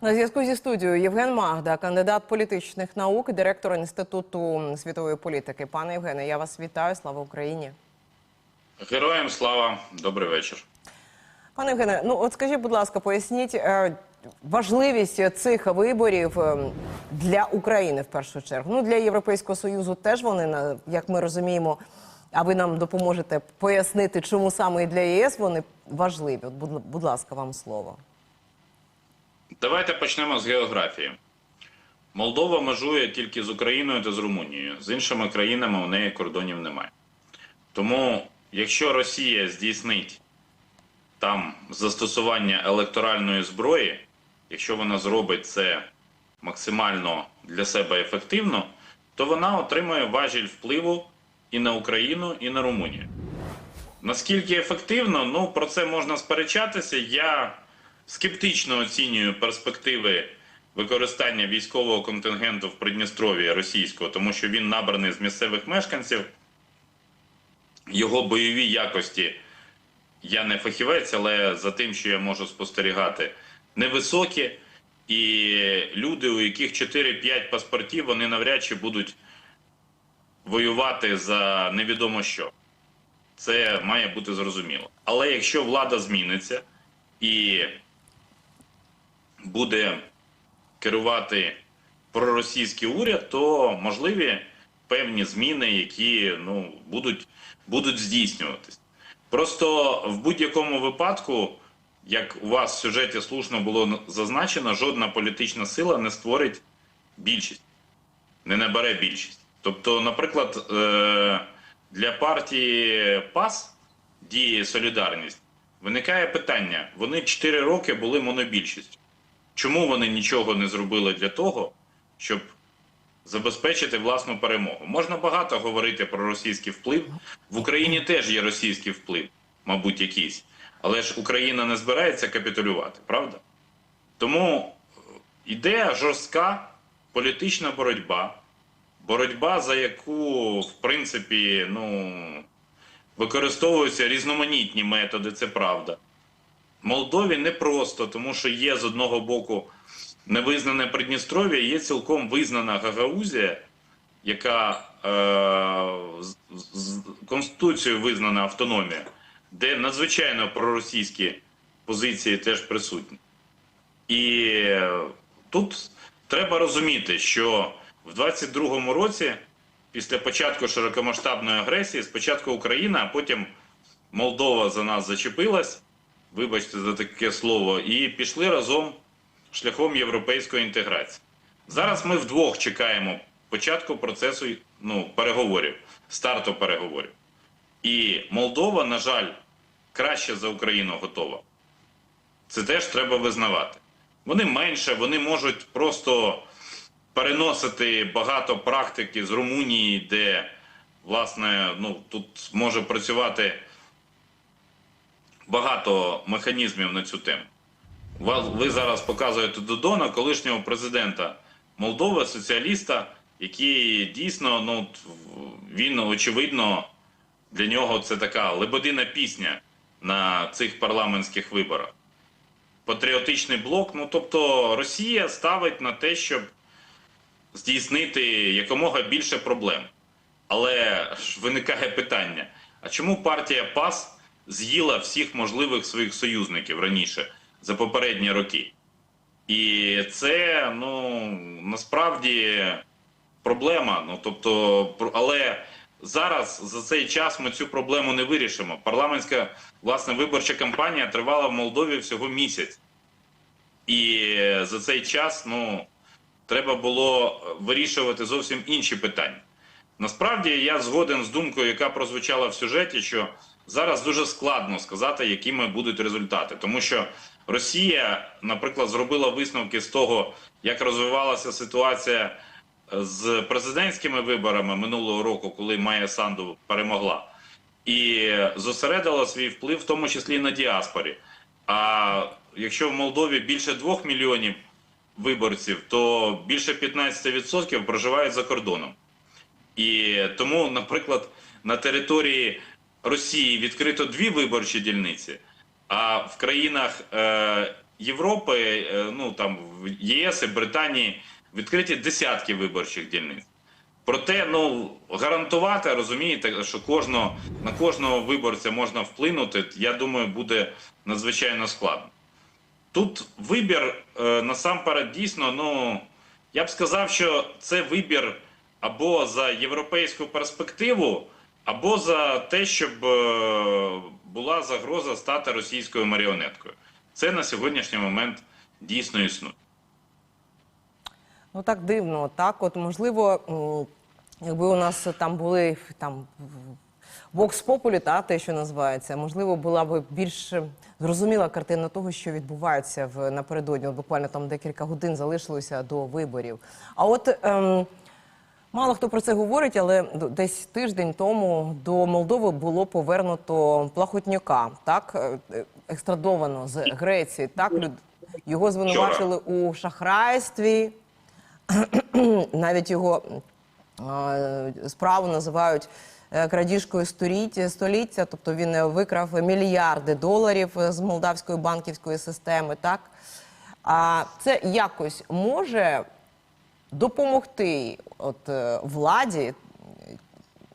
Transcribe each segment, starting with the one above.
На зв'язку зі студією Євген Магда, кандидат політичних наук, директор інституту світової політики. Пане Євгене, я вас вітаю. Слава Україні. Героям слава, добрий вечір. Пане Євгене, ну от скажіть, будь ласка, поясніть е, важливість цих виборів е, для України в першу чергу. Ну для Європейського союзу теж вони як ми розуміємо. А ви нам допоможете пояснити, чому саме і для ЄС вони важливі. От, будь, будь ласка, вам слово. Давайте почнемо з географії. Молдова межує тільки з Україною та з Румунією. З іншими країнами у неї кордонів немає. Тому, якщо Росія здійснить там застосування електоральної зброї, якщо вона зробить це максимально для себе ефективно, то вона отримає важіль впливу і на Україну, і на Румунію. Наскільки ефективно, ну про це можна сперечатися. Я скептично оцінюю перспективи використання військового контингенту в Придністров'ї російського, тому що він набраний з місцевих мешканців. Його бойові якості, я не фахівець, але за тим, що я можу спостерігати, невисокі. І люди, у яких 4-5 паспортів, вони навряд чи будуть воювати за невідомо що. Це має бути зрозуміло. Але якщо влада зміниться і буде керувати проросійський уряд, то можливі певні зміни, які ну, будуть, будуть здійснюватись. Просто в будь-якому випадку, як у вас в сюжеті слушно було зазначено, жодна політична сила не створить більшість, не набере більшість. Тобто, наприклад, е, для партії ПАС діє Солідарність виникає питання: вони 4 роки були монобільшістю. Чому вони нічого не зробили для того, щоб забезпечити власну перемогу? Можна багато говорити про російський вплив. В Україні теж є російський вплив, мабуть, якийсь. Але ж Україна не збирається капітулювати, правда? Тому ідея жорстка політична боротьба, боротьба, за яку, в принципі, ну, використовуються різноманітні методи, це правда. Молдові непросто, тому що є з одного боку невизнане Придністров'я, є цілком визнана Гагаузія, яка е, з, з Конституцією визнана автономія, де надзвичайно проросійські позиції теж присутні. І е, тут треба розуміти, що в 22-му році, після початку широкомасштабної агресії, спочатку Україна, а потім Молдова за нас зачепилась вибачте за таке слово, і пішли разом шляхом європейської інтеграції. Зараз ми вдвох чекаємо початку процесу ну, переговорів, старту переговорів. І Молдова, на жаль, краще за Україну готова. Це теж треба визнавати. Вони менше, вони можуть просто переносити багато практики з Румунії, де, власне, ну, тут може працювати багато механізмів на цю тему. Ви зараз показуєте Додона, колишнього президента Молдови, соціаліста, який дійсно, ну він очевидно для нього це така лебедина пісня на цих парламентських виборах. Патріотичний блок. Ну тобто Росія ставить на те, щоб здійснити якомога більше проблем. Але ж виникає питання: а чому партія ПАС з'їла всіх можливих своїх союзників раніше за попередні роки? І це ну насправді проблема. Ну тобто, але зараз за цей час ми цю проблему не вирішимо. Парламентська власне виборча кампанія тривала в Молдові всього місяць, і за цей час ну треба було вирішувати зовсім інші питання. Насправді я згоден з думкою, яка прозвучала в сюжеті, що зараз дуже складно сказати, якими будуть результати, тому що Росія, наприклад, зробила висновки з того, як розвивалася ситуація з президентськими виборами минулого року, коли Майя Санду перемогла, і зосередила свій вплив, в тому числі на діаспорі. А якщо в Молдові більше двох мільйонів виборців, то більше 15% проживають за кордоном. І тому, наприклад, на території Росії відкрито дві виборчі дільниці, а в країнах е, Європи, е, ну там в ЄС і Британії відкриті десятки виборчих дільниць. Проте, ну гарантувати, розумієте, що кожного на кожного виборця можна вплинути, я думаю, буде надзвичайно складно. Тут вибір е, насамперед дійсно, ну я б сказав, що це вибір або за європейську перспективу, або за те, щоб е, була загроза стати російською маріонеткою. Це на сьогоднішній момент дійсно існує. Ну так дивно, так. От можливо, якби у нас там були там Vox Populi, та те, що називається, можливо, була б більш зрозуміла картина того, що відбувається в напередодні. От буквально там декілька годин залишилося до виборів. А от ем, Мало хто про це говорить, але десь тиждень тому до Молдови було повернуто Плахотнюка, так е, екстрадовано з Греції. Так його звинувачили у шахрайстві. Навіть його справу називають е, крадіжкою століття, століття, тобто він е, викрав мільярди доларів з молдавської банківської системи. Так а це якось може допомогти от е, владі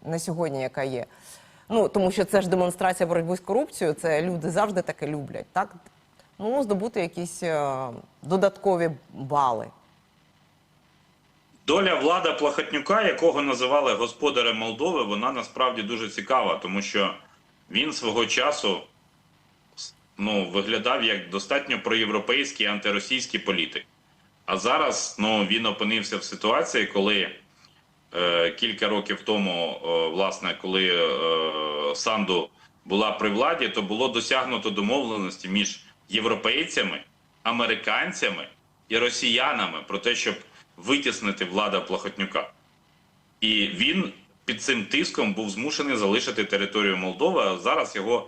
на сьогодні, яка є. Ну тому що це ж демонстрація боротьби з корупцією. Це люди завжди таке люблять, так ну здобути якісь е, додаткові бали. Доля влада Плахотнюка, якого називали господарем Молдови, вона насправді дуже цікава, тому що він свого часу ну, виглядав як достатньо проєвропейський антиросійський політик. А зараз ну, він опинився в ситуації, коли е, кілька років тому, е, власне, коли е, Санду була при владі, то було досягнуто домовленості між європейцями, американцями і росіянами про те, щоб витіснити влада Плахотнюка. І він під цим тиском був змушений залишити територію Молдови. А зараз його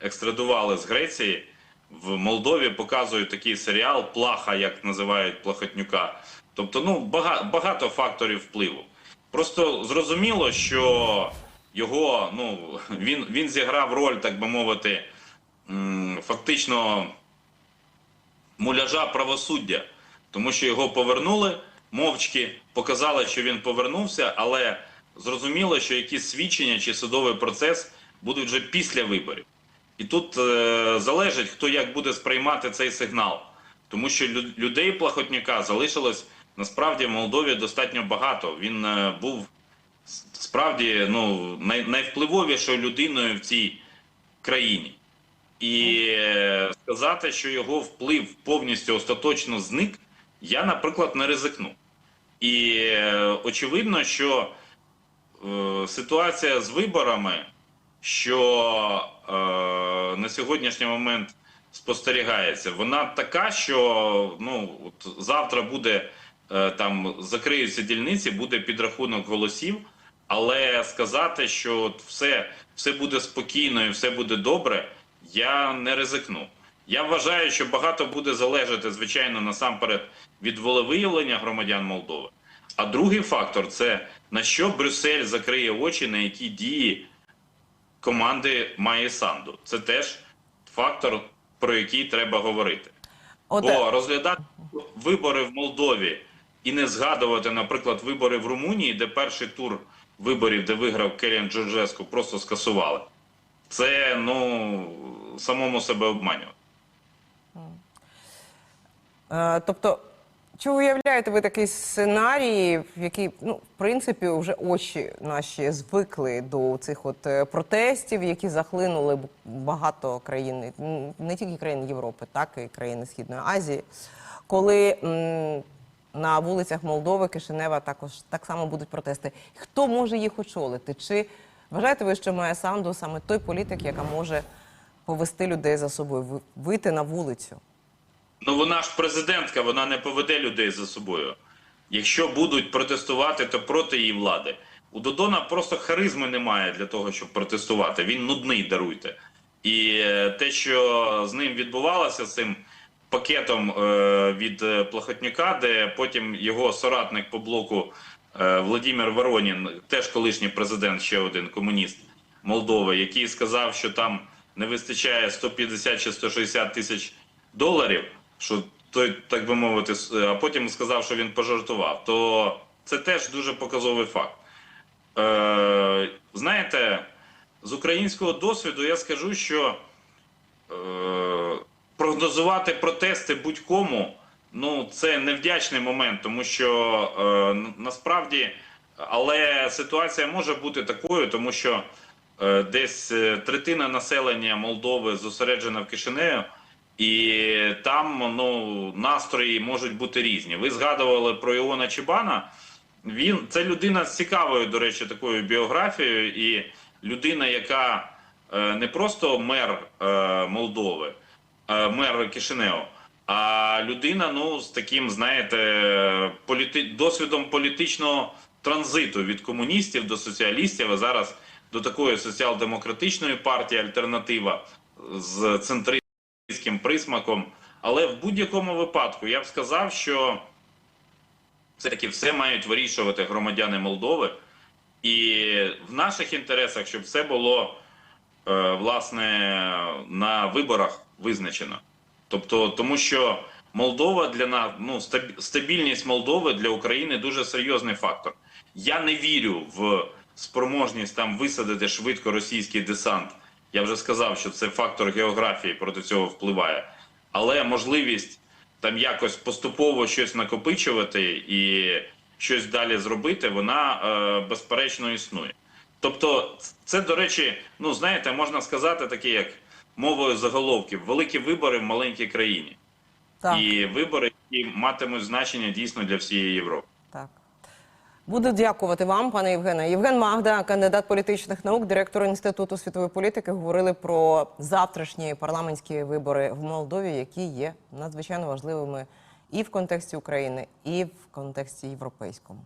екстрадували з Греції. В Молдові показують такий серіал Плаха, як називають Плахотнюка. Тобто, ну багато, багато факторів впливу. Просто зрозуміло, що його ну він, він зіграв роль, так би мовити, фактично муляжа правосуддя, тому що його повернули мовчки, показали, що він повернувся, але зрозуміло, що якісь свідчення чи судовий процес будуть вже після виборів. І тут е, залежить, хто як буде сприймати цей сигнал, тому що людей плахотняка залишилось насправді в Молдові достатньо багато. Він е, був справді ну, най, найвпливовішою людиною в цій країні. І е, сказати, що його вплив повністю остаточно зник, я, наприклад, не ризикну. І е, очевидно, що е, ситуація з виборами, що на сьогоднішній момент спостерігається, вона така, що ну, от завтра буде е, там закриються дільниці, буде підрахунок голосів. Але сказати, що от все, все буде спокійно і все буде добре, я не ризикну. Я вважаю, що багато буде залежати, звичайно, насамперед від волевиявлення громадян Молдови. А другий фактор це на що Брюссель закриє очі, на які дії команди має Санду. Це теж фактор, про який треба говорити. От Бо розглядати вибори в Молдові і не згадувати, наприклад, вибори в Румунії, де перший тур виборів, де виграв Келіан Джорджеску, просто скасували. Це ну самому себе обманювати. Е, Тобто, чи уявляєте ви такий сценарій, в який, ну, в принципі, вже очі наші звикли до цих от е, протестів, які захлинули багато країн, не тільки країн Європи, так і країни Східної Азії, коли м, на вулицях Молдови, Кишинева також так само будуть протести. Хто може їх очолити? Чи вважаєте ви, що Майя Санду саме той політик, яка може повести людей за собою, ви- вийти на вулицю? Ну вона ж президентка, вона не поведе людей за собою. Якщо будуть протестувати, то проти її влади. У Додона просто харизми немає для того, щоб протестувати. Він нудний, даруйте. І е, те, що з ним відбувалося, з цим пакетом е, від е, Плахотнюка, де потім його соратник по блоку Владимир Воронін, теж колишній президент, ще один комуніст Молдови, який сказав, що там не вистачає 150 чи 160 тисяч доларів. Що той, так би мовити, а потім сказав, що він пожартував, то це теж дуже показовий факт. Е, знаєте, з українського досвіду я скажу, що е, прогнозувати протести будь-кому ну, це невдячний момент, тому що е, насправді, але ситуація може бути такою, тому що е, десь е, третина населення Молдови зосереджена в Кишинею, і там ну, настрої можуть бути різні. Ви згадували про Іона Чебана. Він це людина з цікавою, до речі, такою біографією, і людина, яка е, не просто мер е, Молдови, е, мер Кишинеу, а людина, ну, з таким, знаєте, політи... досвідом політичного транзиту від комуністів до соціалістів, а зараз до такої соціал-демократичної партії альтернатива з центристським присмаком. Але в будь-якому випадку я б сказав, що все-таки все мають вирішувати громадяни Молдови. І в наших інтересах, щоб все було е, власне на виборах визначено. Тобто, тому що Молдова для нас, ну стабільність Молдови для України дуже серйозний фактор. Я не вірю в спроможність там висадити швидко російський десант. Я вже сказав, що це фактор географії проти цього впливає. Але можливість там якось поступово щось накопичувати і щось далі зробити, вона е, безперечно існує. Тобто, це, до речі, ну знаєте, можна сказати таке, як мовою заголовків: великі вибори в маленькій країні. Так, І вибори, які матимуть значення дійсно для всієї Європи. Буду дякувати вам, пане Євгене. Євген Магда, кандидат політичних наук, директор Інституту світової політики, говорили про завтрашні парламентські вибори в Молдові, які є надзвичайно важливими і в контексті України, і в контексті європейському.